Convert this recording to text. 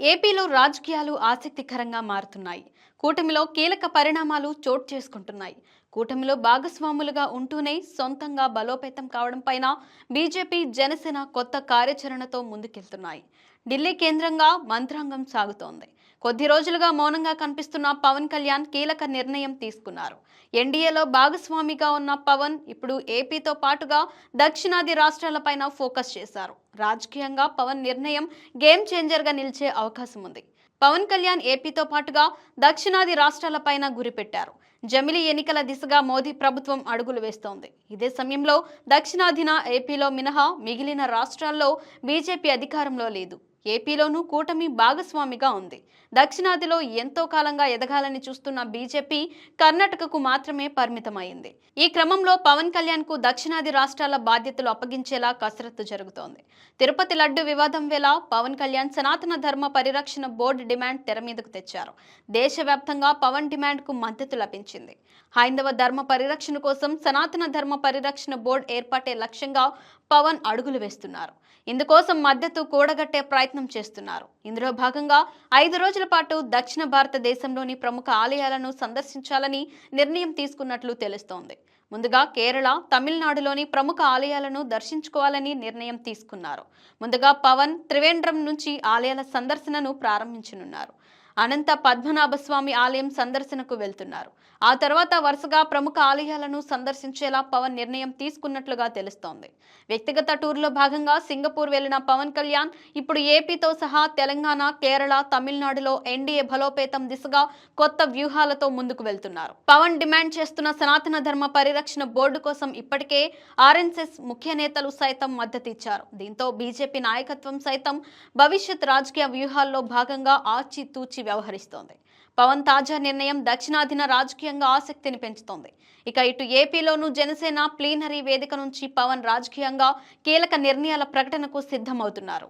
ఏపీలో రాజకీయాలు ఆసక్తికరంగా మారుతున్నాయి. కూటమిలో కీలక పరిణామాలు చోటు చేసుకుంటున్నాయి. కూటమిలో భాగస్వాములుగా ఉంటూనే సొంతంగా బలోపేతం కావడం పైన బీజేపీ జనసేన కొత్త కార్యాచరణతో ముందుకెళ్తున్నాయి. ఢిల్లీ కేంద్రంగా మంత్రాంగం సాగుతోంది. కొద్ది రోజులుగా మౌనంగా కనిపిస్తున్న పవన్ కళ్యాణ్ కీలక నిర్ణయం తీసుకున్నారు. ఎన్డీఏలో భాగస్వామిగా ఉన్న పవన్ ఇప్పుడు ఏపీతో పాటుగా దక్షిణాది రాష్ట్రాలపైన ఫోకస్ చేశారు. రాజకీయంగా పవన్ నిర్ణయం గేమ్ చేంజర్గా నిలిచే అవకాశం ఉంది. పవన్ కళ్యాణ్ ఏపీతో పాటుగా దక్షిణాది రాష్ట్రాలపైన గురిపెట్టారు. జమిలీ ఎన్నికల దిశగా మోదీ ప్రభుత్వం అడుగులు వేస్తోంది. ఇదే సమయంలో దక్షిణాదిన ఏపీలో మినహా మిగిలిన రాష్ట్రాల్లో బీజేపీ అధికారంలో లేదు. ఏపీలోనూ కూటమి భాగస్వామిగా ఉంది. దక్షిణాదిలో ఎంతో కాలంగా ఎదగాలని చూస్తున్న బీజేపీ కర్ణాటకకు మాత్రమే పరిమితమైంది. ఈ క్రమంలో పవన్ కళ్యాణ్కు దక్షిణాది రాష్ట్రాల బాధ్యతలు అప్పగించేలా కసరత్తు జరుగుతోంది. తిరుపతి లడ్డు వివాదం వేళ పవన్ కళ్యాణ్ సనాతన ధర్మ పరిరక్షణ బోర్డు డిమాండ్ తెర మీదకు తెచ్చారు. దేశవ్యాప్తంగా పవన్ డిమాండ్కు మద్దతు లభించింది. హైందవ ధర్మ పరిరక్షణ కోసం సనాతన ధర్మ పరిరక్షణ బోర్డు ఏర్పాటే లక్ష్యంగా పవన్ అడుగులు వేస్తున్నారు. ఇందుకోసం మద్దతు కూడగట్టే ప్రయత్నం చేస్తున్నారు. ఇందులో భాగంగా ఐదు రోజుల పాటు దక్షిణ భారతదేశంలోని ప్రముఖ ఆలయాలను సందర్శించాలని నిర్ణయం తీసుకున్నట్లు తెలుస్తోంది. ముందుగా కేరళ తమిళనాడులోని ప్రముఖ ఆలయాలను దర్శించుకోవాలని నిర్ణయం తీసుకున్నారు. ముందుగా పవన్ త్రివేంద్రం నుంచి ఆలయాల సందర్శనను ప్రారంభించనున్నారు. అనంత పద్మనాభ స్వామి ఆలయం సందర్శనకు వెళ్తున్నారు. ఆ తర్వాత వరుసగా ప్రముఖ ఆలయాలను సందర్శించేలా పవన్ నిర్ణయం తీసుకున్నట్లుగా తెలుస్తోంది. వ్యక్తిగత టూర్లో భాగంగా సింగపూర్ వెళ్ళిన పవన్ కళ్యాణ్ ఇప్పుడు ఏపీతో సహా తెలంగాణ కేరళ తమిళనాడులో ఎన్డీఏ బలోపేతం దిశగా కొత్త వ్యూహాలతో ముందుకు వెళ్తున్నారు. పవన్ డిమాండ్ చేస్తున్న సనాతన ధర్మ పరిరక్షణ బోర్డు కోసం ఇప్పటికే ఆర్ఎన్ఎస్ ముఖ్య నేతలు సైతం మద్దతిచ్చారు. దీంతో బీజేపీ నాయకత్వం సైతం భవిష్యత్ రాజకీయ వ్యూహాల్లో భాగంగా ఆచితూచి వ్యవహరిస్తోంది. పవన్ తాజా నిర్ణయం దక్షిణాదిన రాజకీయంగా ఆసక్తిని పెంచుతోంది. ఇక ఇటు ఏపీలోనూ జనసేన ప్లీనరీ వేదిక నుంచి పవన్ రాజకీయంగా కీలక నిర్ణయాల ప్రకటనకు సిద్ధమవుతున్నారు.